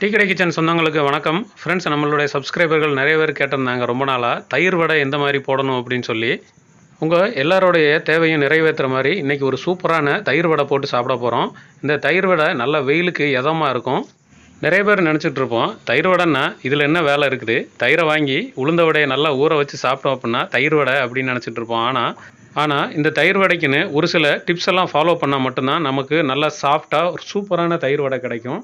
Tea கடை kitchen சொந்தங்களுக்கு வணக்கம். ஃப்ரெண்ட்ஸ் நம்மளுடைய சப்ஸ்கிரைபர்கள் நிறைய பேர் கேட்டிருந்தாங்க ரொம்ப நாளாக தயிர் வடை எந்த மாதிரி போடணும் அப்படின்னு சொல்லி. உங்கள் எல்லாரோடைய தேவையும் நிறைவேற்றுற மாதிரி இன்றைக்கி ஒரு சூப்பரான தயிர் வடை போட்டு சாப்பிட போகிறோம் இந்த தயிர் வடை நல்ல வெயிலுக்கு இதமாக இருக்கும். நிறைய பேர் நினச்சிட்ருப்போம் தயிர் வடைன்னா இதில் என்ன வேலை இருக்குது? தயிரை வாங்கி உளுந்த வடையை நல்லா ஊற வச்சு சாப்பிட்டோம் அப்படின்னா தயிர் வடை அப்படின்னு நினச்சிட்ருப்போம் ஆனால் ஆனால் இந்த தயிர் வடைக்குன்னு ஒரு சில டிப்ஸ் எல்லாம் ஃபாலோ பண்ணால் மட்டும்தான் நமக்கு நல்லா சாஃப்டாக ஒரு சூப்பரான தயிர் வடை கிடைக்கும்.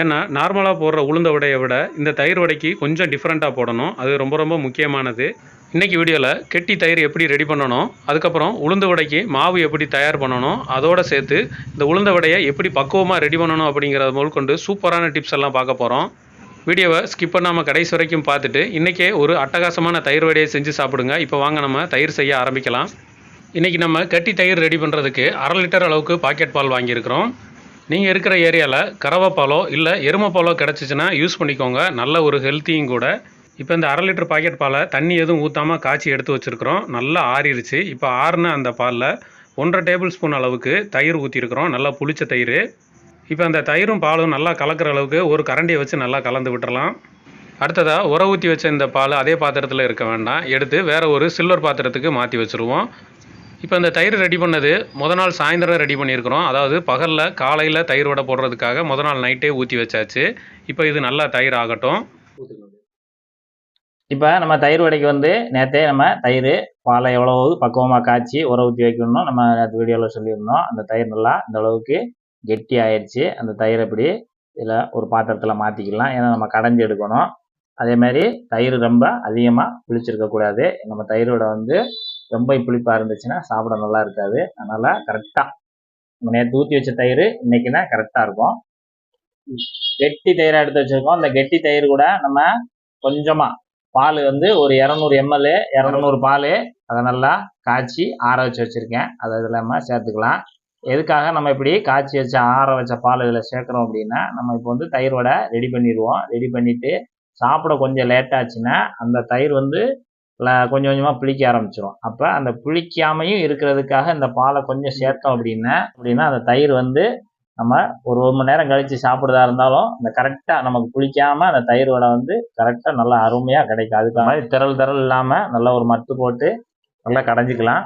ஏன்னா நார்மலாக போடுற உளுந்த வடையை விட இந்த தயிர் வடைக்கு கொஞ்சம் டிஃப்ரெண்ட்டாக போடணும். அது ரொம்ப ரொம்ப முக்கியமானது. இன்றைக்கி வீடியோவில் கெட்டி தயிர் எப்படி ரெடி பண்ணணும் அதுக்கப்புறம் உளுந்த வடைக்கு மாவு எப்படி தயார் பண்ணணும் அதோடு சேர்த்து இந்த உளுந்த வடையை எப்படி பக்குவமாக ரெடி பண்ணணும் அப்படிங்கிறத முதற்கொண்டு சூப்பரான டிப்ஸ் எல்லாம் பார்க்க போகிறோம் வீடியோவை ஸ்கிப் பண்ணாமல் கடைசி வரைக்கும் பார்த்துட்டு இன்றைக்கே ஒரு அட்டகாசமான தயிர் வடையை செஞ்சு சாப்பிடுங்க. இப்போ வாங்க நம்ம தயிர் செய்ய ஆரம்பிக்கலாம். இன்றைக்கி நம்ம கட்டி தயிர் ரெடி பண்ணுறதுக்கு அரை லிட்டர் அளவுக்கு பாக்கெட் பால் வாங்கியிருக்கிறோம். நீங்கள் இருக்கிற ஏரியாவில் கறவை பாலோ இல்லை எருமை பாலோ கிடச்சிச்சின்னா யூஸ் பண்ணிக்கோங்க. நல்ல ஒரு ஹெல்த்தியும் கூட. இப்போ இந்த அரை லிட்டர் பாக்கெட் பாலை தண்ணி எதுவும் ஊற்றாமல் காய்ச்சி எடுத்து வச்சுருக்கிறோம். நல்லா ஆறிடுச்சு இப்போ ஆறுன அந்த பாலில் ஒன்றரை டேபிள் ஸ்பூன் அளவுக்கு தயிர் ஊற்றிருக்கிறோம் நல்லா புளிச்ச தயிர். இப்போ அந்த தயிரும் பாலும் நல்லா கலக்கிற அளவுக்கு ஒரு கரண்டியை வச்சு நல்லா கலந்து விட்டுறலாம். அடுத்ததாக உர ஊற்றி வச்ச இந்த பால் அதே பாத்திரத்தில் இருக்க வேண்டாம். எடுத்து வேறு ஒரு சில்வர் பாத்திரத்துக்கு மாற்றி வச்சுருவோம். இப்போ இந்த தயிர் ரெடி பண்ணது முத நாள் சாயந்தரம் ரெடி பண்ணியிருக்கிறோம். அதாவது பகலில் காலையில் தயிர் வடை போடுறதுக்காக முத நாள் நைட்டே ஊற்றி வச்சாச்சு. இப்போ இது நல்லா தயிர் ஆகட்டும். இப்போ நம்ம தயிர் வடைக்கு வந்து நேற்றே நம்ம தயிர் பாலை எவ்வளவு பக்குவமாக காய்ச்சி உர ஊற்றி வைக்கணும் நம்ம நேற்று வீடியோவில் சொல்லியிருந்தோம். அந்த தயிர் நல்லா இந்த அளவுக்கு கெட்டி ஆயிடுச்சு அந்த தயிர் அப்படி இதில் ஒரு பாத்திரத்தில் மாற்றிக்கலாம் ஏன்னா நம்ம கடைஞ்சி எடுக்கணும். அதே மாதிரி தயிர் ரொம்ப அதிகமாக புளிச்சிருக்கக்கூடாது நம்ம தயிரோட வந்து ரொம்ப புளிப்பாக இருந்துச்சுன்னா சாப்பிட நல்லா இருக்காது. அதனால் கரெக்டாக நேற்று ஊற்றி வச்ச தயிர் இன்னைக்குன்னா கரெக்டாக இருக்கும். கெட்டி தயிராக எடுத்து வச்சுருக்கோம். அந்த கெட்டி தயிர் கூட நம்ம கொஞ்சமாக பால் வந்து ஒரு இரநூறு எம்எல் இரநூறு பால் அதை நல்லா காய்ச்சி ஆற வச்சு வச்சுருக்கேன். அதை இதில் நம்ம சேர்த்துக்கலாம். எதுக்காக நம்ம இப்படி காய்ச்சி வச்ச ஆற வச்ச பால் இதில் சேர்க்குறோம் அப்படின்னா நம்ம இப்போ வந்து தயிரோட ரெடி பண்ணிடுவோம். ரெடி பண்ணிவிட்டு சாப்பிட கொஞ்சம் லேட் ஆச்சுன்னா அந்த தயிர் வந்து கொஞ்சம் கொஞ்சமாக புளிக்க ஆரம்பிச்சிடும் அப்போ அந்த புளிக்காமையும் இருக்கிறதுக்காக இந்த பாலை கொஞ்சம் சேர்த்தோம் அப்படின்னா அப்படின்னா அந்த தயிர் வந்து நம்ம ஒரு ஒரு மணி நேரம் கழித்து சாப்பிட்றதா இருந்தாலும் அந்த கரெக்டாக நமக்கு புளிக்காமல் அந்த தயிர் வடை வந்து கரெக்டாக நல்லா அருமையாக கிடைக்கும். அதுக்கு மாதிரி திரள் திரள் இல்லாமல் நல்லா ஒரு மத்து போட்டு நல்லா கடைஞ்சிக்கலாம்.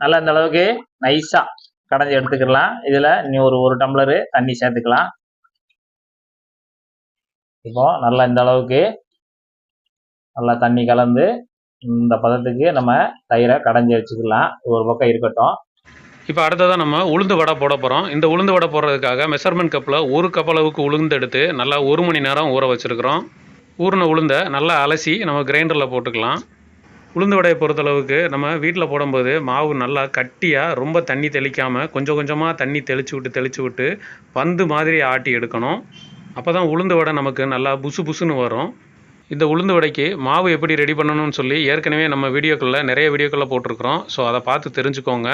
நல்லா இந்த அளவுக்கு நைஸாக கடைஞ்சி எடுத்துக்கலாம். இதில் நீ ஒரு ஒரு டம்ளரு தண்ணி சேர்த்துக்கலாம். இப்போ நல்லா இந்த அளவுக்கு நல்லா தண்ணி கலந்து இந்த பதத்துக்கு நம்ம தயிரை கடைஞ்சி வச்சுக்கலாம். ஒரு பக்கம் இருக்கட்டும். இப்போ அடுத்ததாக நம்ம உளுந்து வடை போட போகிறோம் இந்த உளுந்து வடை போடுறதுக்காக மெஷர்மெண்ட் கப்பில் ஒரு கப் அளவுக்கு உளுந்து எடுத்து நல்லா ஒரு மணி நேரம் ஊற வச்சுருக்கிறோம். ஊறின உளுந்தை நல்லா அலசி நம்ம கிரைண்டரில் போட்டுக்கலாம். உளுந்து வடையை பொறுத்தளவுக்கு நம்ம வீட்டில் போடும்போது மாவு நல்லா கட்டியாக ரொம்ப தண்ணி தெளிக்காமல் கொஞ்சம் கொஞ்சமாக தண்ணி தெளித்து விட்டு தெளித்து விட்டு பந்து மாதிரி ஆட்டி எடுக்கணும். அப்போ தான் உளுந்து வடை நமக்கு நல்லா புசு புசுன்னு வரும். இந்த உளுந்து வடைக்கு மாவு எப்படி ரெடி பண்ணணும்னு சொல்லி ஏற்கனவே நம்ம வீடியோக்களில் நிறைய வீடியோக்களில் போட்டிருக்கிறோம். ஸோ அதை பார்த்து தெரிஞ்சுக்கோங்க.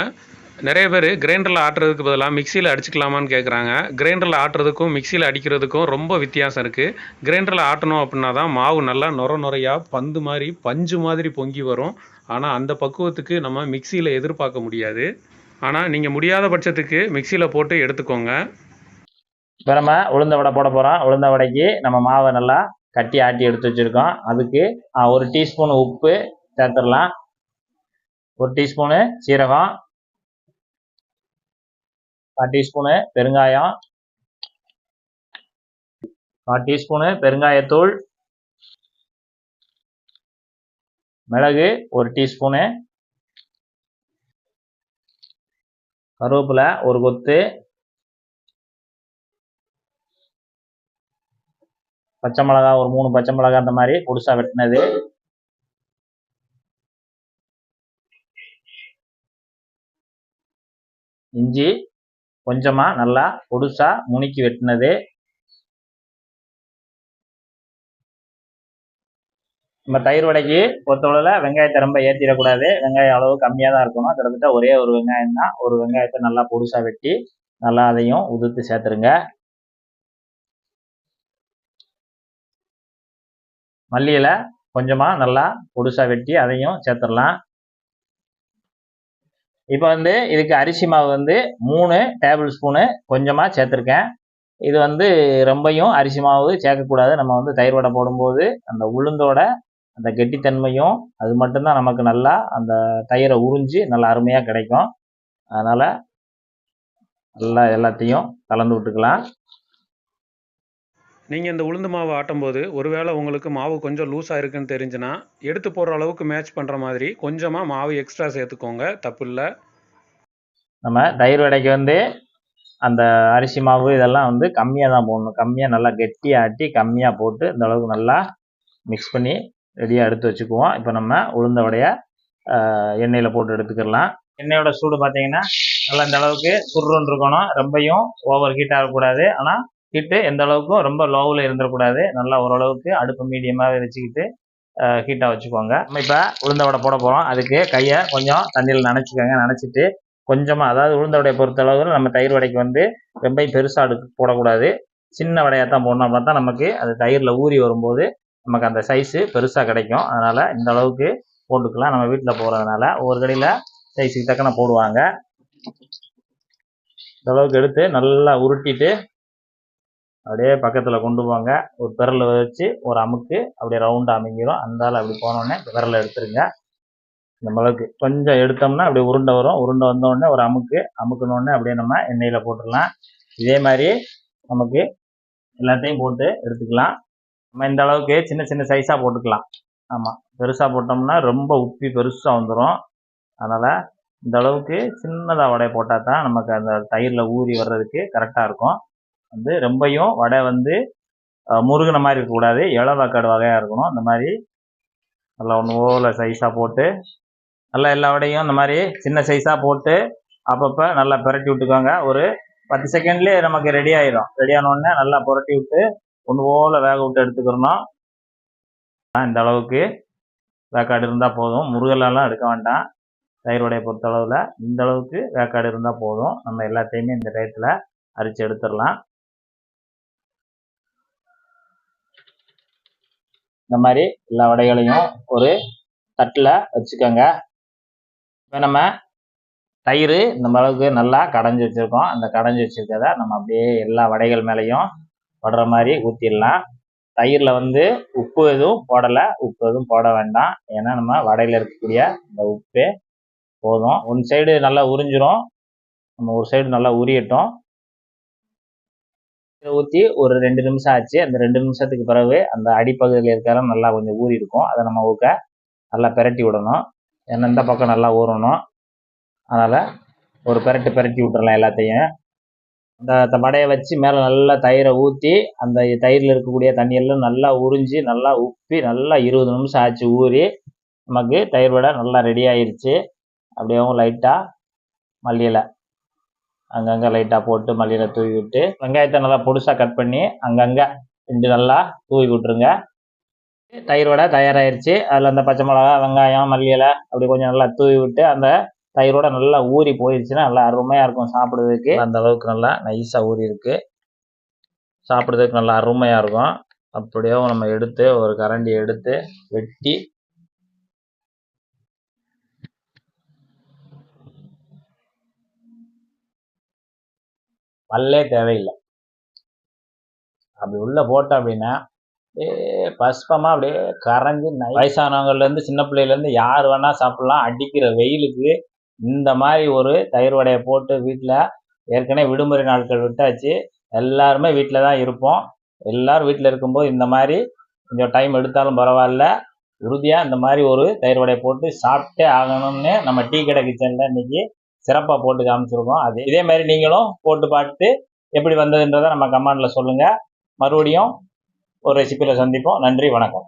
நிறைய பேர் கிரைண்டரில் ஆட்டுறதுக்கு பதிலாக மிக்சியில் அடிச்சுக்கலாமான்னு கேட்குறாங்க கிரைண்டரில் ஆட்டுறதுக்கும் மிக்சியில் அடிக்கிறதுக்கும் ரொம்ப வித்தியாசம் இருக்குது கிரைண்டரில் ஆட்டணும் அப்படின்னா தான் மாவு நல்லா நொர நுறையாக பந்து மாதிரி பஞ்சு மாதிரி பொங்கி வரும். ஆனால் அந்த பக்குவத்துக்கு நம்ம மிக்சியில் எதிர்பார்க்க முடியாது. ஆனால் நீங்கள் முடியாத பட்சத்துக்கு மிக்சியில் போட்டு எடுத்துக்கோங்க. இப்போ நம்ம உளுந்த வடை போட போகிறோம் உளுந்த வடைக்கு நம்ம மாவை நல்லா கட்டி ஆட்டி எடுத்து வச்சுருக்கோம். அதுக்கு ஒரு டீஸ்பூன் உப்பு சேர்த்துடலாம். ஒரு டீஸ்பூனு சீரகம். கால் டீஸ்பூனு பெருங்காயம். கால் டீஸ்பூனு பெருங்காயத்தூள். மிளகு ஒரு டீஸ்பூனு. கருவேப்பிலை ஒரு கொத்து. பச்சை மிளகா ஒரு மூணு பச்சை மிளகா அந்த மாதிரி பொடிசா வெட்டினது. இஞ்சி கொஞ்சமா நல்லா பொடிசா முணுக்கி வெட்டினது. நம்ம தயிர் வடைக்கு பொறுத்தளவில் வெங்காயத்தை ரொம்ப ஏற்றிடக்கூடாது வெங்காயம் அளவு கம்மியாக தான் இருக்கணும். கிட்டத்தட்ட ஒரே ஒரு வெங்காயம் தான் ஒரு வெங்காயத்தை நல்லா பொடிசா வெட்டி நல்லா அதையும் உதிர்த்து சேர்த்துருங்க. மல்லியில் கொஞ்சமாக நல்லா பொடுசாக வெட்டி அதையும் சேர்த்துடலாம். இப்போ வந்து இதுக்கு அரிசி மாவு வந்து மூணு டேபிள் ஸ்பூனு கொஞ்சமாக சேர்த்துருக்கேன். இது வந்து ரொம்பையும் அரிசி மாவு சேர்க்கக்கூடாது. நம்ம வந்து தயிர் வடை போடும்போது அந்த உளுந்தோட அந்த கெட்டித்தன்மையும் அது மட்டும்தான் நமக்கு நல்லா அந்த தயிரை உறிஞ்சி நல்லா அருமையாக கிடைக்கும். அதனால் நல்லா எல்லாத்தையும் கலந்து விட்டுக்கலாம். நீங்கள் இந்த உளுந்து மாவு ஆட்டும்போது ஒருவேளை உங்களுக்கு மாவு கொஞ்சம் லூஸாக இருக்குன்னு தெரிஞ்சுன்னா எடுத்து போடுற அளவுக்கு மேட்ச் பண்ணுற மாதிரி கொஞ்சமாக மாவு எக்ஸ்ட்ரா சேர்த்துக்கோங்க. தப்பு இல்லை. நம்ம தயிர் வடைக்கு வந்து அந்த அரிசி மாவு இதெல்லாம் வந்து கம்மியாக தான் போடணும். கம்மியாக நல்லா கெட்டியாக ஆட்டி கம்மியாக போட்டு இந்த அளவுக்கு நல்லா மிக்ஸ் பண்ணி ரெடியாக எடுத்து வச்சுக்குவோம். இப்போ நம்ம உளுந்த வடையை எண்ணெயில் போட்டு எடுத்துக்கிடலாம். எண்ணெயோட சூடு பார்த்தீங்கன்னா நல்லா இந்த அளவுக்கு சுருன்னு இருக்கணும். ரொம்பையும் ஓவர் ஹீட் ஆகக்கூடாது. ஆனால் ஹீட்டு எந்த அளவுக்கும் ரொம்ப லோவில் இருந்துடக்கூடாது நல்லா ஓரளவுக்கு அடுப்பு மீடியமாக வச்சுக்கிட்டு ஹீட்டாக வச்சுக்கோங்க. நம்ம இப்போ உளுந்த வடை போட போகிறோம் அதுக்கு கையை கொஞ்சம் தண்ணியில் நனைச்சிக்கோங்க. நனைச்சிட்டு கொஞ்சமாக அதாவது உளுந்த வடையை பொறுத்தளவுக்கு நம்ம தயிர் வடைக்கு வந்து ரொம்ப பெருசாக அடுக்கு போடக்கூடாது. சின்ன வடையாக தான் போடணும். அப்படின்னா தான் நமக்கு அது தயிரில் ஊறி வரும்போது நமக்கு அந்த சைஸு பெருசாக கிடைக்கும். அதனால் இந்த அளவுக்கு போட்டுக்கலாம். நம்ம வீட்டில் போகிறதுனால ஒவ்வொரு கடையில் சைஸுக்கு தக்கன போடுவாங்க. இந்த அளவுக்கு எடுத்து நல்லா உருட்டிட்டு அப்படியே பக்கத்தில் கொண்டு போங்க. ஒரு விரல் வச்சு ஒரு அமுக்கு அப்படியே ரவுண்டாக அமைங்கிரும். அந்தால் அப்படி போனோடனே விரலை எடுத்துருங்க. இந்த மிளகு கொஞ்சம் எடுத்தோம்னா அப்படியே உருண்டை வரும். உருண்டை வந்தோடனே ஒரு அமுக்கு அமுக்குனோடனே அப்படியே நம்ம எண்ணெயில் போட்டுடலாம். இதே மாதிரி நமக்கு எல்லாத்தையும் போட்டு எடுத்துக்கலாம். நம்ம இந்த அளவுக்கு சின்ன சின்ன சைஸாக போட்டுக்கலாம். ஆமாம் பெருசாக போட்டோம்னா ரொம்ப உப்பி பெருசாக வந்துடும் அதனால் இந்த அளவுக்கு சின்னதாக வடையை போட்டால் தான் நமக்கு அந்த தயிரில் ஊறி வர்றதுக்கு கரெக்டாக இருக்கும். வந்து ரொம்பையும் வடை வந்து அஹ், மாதிரி இருக்கக்கூடாது இளவக்காடு வகையாக இருக்கணும். அந்த மாதிரி நல்லா ஒன்று ஓல சைஸாக போட்டு நல்லா எல்லா வடையும் இந்த மாதிரி சின்ன சைஸாக போட்டு அப்பப்போ நல்லா பிரட்டி விட்டுக்கோங்க. ஒரு பத்து செகண்ட்லேயே நமக்கு ரெடி ஆயிடும் ரெடி ஆனோடனே நல்லா புரட்டி விட்டு ஒன்று போல வேக விட்டு எடுத்துக்கிறணும். இந்த அளவுக்கு வேக்காடு இருந்தால் போதும். முருகலெல்லாம் எடுக்க வேண்டாம். தயிர் பொறுத்தளவில் இந்த அளவுக்கு வேக்காடு இருந்தால் போதும். நம்ம எல்லாத்தையுமே இந்த டயத்தில் அரிச்சு எடுத்துடலாம். இந்த மாதிரி எல்லா வடைகளையும் ஒரு தட்டில் வச்சுக்கோங்க. இப்போ நம்ம தயிர் இந்த அளவுக்கு நல்லா கடைஞ்சி வச்சுருக்கோம். அந்த கடைஞ்சி வச்சுருக்கத நம்ம அப்படியே எல்லா வடைகள் மேலேயும் படுற மாதிரி ஊற்றிடலாம் தயிரில் வந்து உப்பு எதுவும் போடலை. உப்பு எதுவும் போட வேண்டாம். ஏன்னா நம்ம வடையில் இருக்கக்கூடிய இந்த உப்பே போதும். ஒன் சைடு நல்லா உறிஞ்சிரும். நம்ம ஒரு சைடு நல்லா உரியட்டும். ஊற்றி ஒரு ரெண்டு நிமிஷம் ஆச்சு. அந்த ரெண்டு நிமிஷத்துக்கு பிறகு அந்த அடிப்பகுதியில் இருக்கிற நல்லா கொஞ்சம் ஊறி இருக்கும். அதை நம்ம ஊக்க நல்லா பிரட்டி விடணும். ஏன்னா இந்த பக்கம் நல்லா ஊறணும். அதனால் ஒரு பிரட்டு பிரட்டி விட்டுறலாம் எல்லாத்தையும். அந்த வடையை வச்சு மேலே நல்லா தயிரை ஊற்றி அந்த தயிரில் இருக்கக்கூடிய தண்ணியெல்லாம் நல்லா உறிஞ்சி நல்லா உப்பி நல்லா இருபது நிமிஷம் ஆச்சு ஊறி நமக்கு தயிர் வடை நல்லா ரெடி ஆயிடுச்சு அப்படியே லைட்டாக மல்லியில் அங்கங்கே லைட்டாக போட்டு மல்லியில் தூவி விட்டு வெங்காயத்தை நல்லா பொடுசாக கட் பண்ணி அங்கங்கே ரெண்டு நல்லா தூவி விட்ருங்க தயிர் வடை தயாராகிருச்சு அதில் அந்த பச்சை மிளகா வெங்காயம் மல்லி அப்படி கொஞ்சம் நல்லா தூவி விட்டு அந்த தயிரோட நல்லா ஊறி போயிடுச்சுன்னா நல்லா அருமையாக இருக்கும் சாப்பிட்றதுக்கு. அந்த அளவுக்கு நல்லா நைஸாக ஊறி இருக்கு. சாப்பிட்றதுக்கு நல்லா அருமையாக இருக்கும். அப்படியே நம்ம எடுத்து ஒரு கரண்டி எடுத்து வெட்டி பல்லே தேவையில்லை. அப்படி உள்ளே போட்டோம் அப்படின்னா அப்படியே அப்படியே கரைஞ்சி வயசானவங்கள்லேருந்து சின்ன பிள்ளையிலேருந்து யார் வேணால் சாப்பிட்லாம். அடிக்கிற வெயிலுக்கு இந்த மாதிரி ஒரு தயிர் வடையை போட்டு வீட்டில் ஏற்கனவே விடுமுறை நாட்கள் விட்டாச்சு. எல்லாருமே வீட்டில் தான் இருப்போம். எல்லோரும் வீட்டில் இருக்கும்போது இந்த மாதிரி கொஞ்சம் டைம் எடுத்தாலும் பரவாயில்ல. உறுதியாக இந்த மாதிரி ஒரு தயிர் வடையை போட்டு சாப்பிட்டே ஆகணும்னு நம்ம டீ கடை கிச்சனில் இன்றைக்கி சிறப்பாக போட்டு காமிச்சிருக்கோம். அது இதே மாதிரி நீங்களும் போட்டு பார்த்து எப்படி வந்ததுன்றதை நம்ம கமெண்டில் சொல்லுங்கள் மறுபடியும் ஒரு ரெசிபியில் சந்திப்போம். நன்றி வணக்கம்.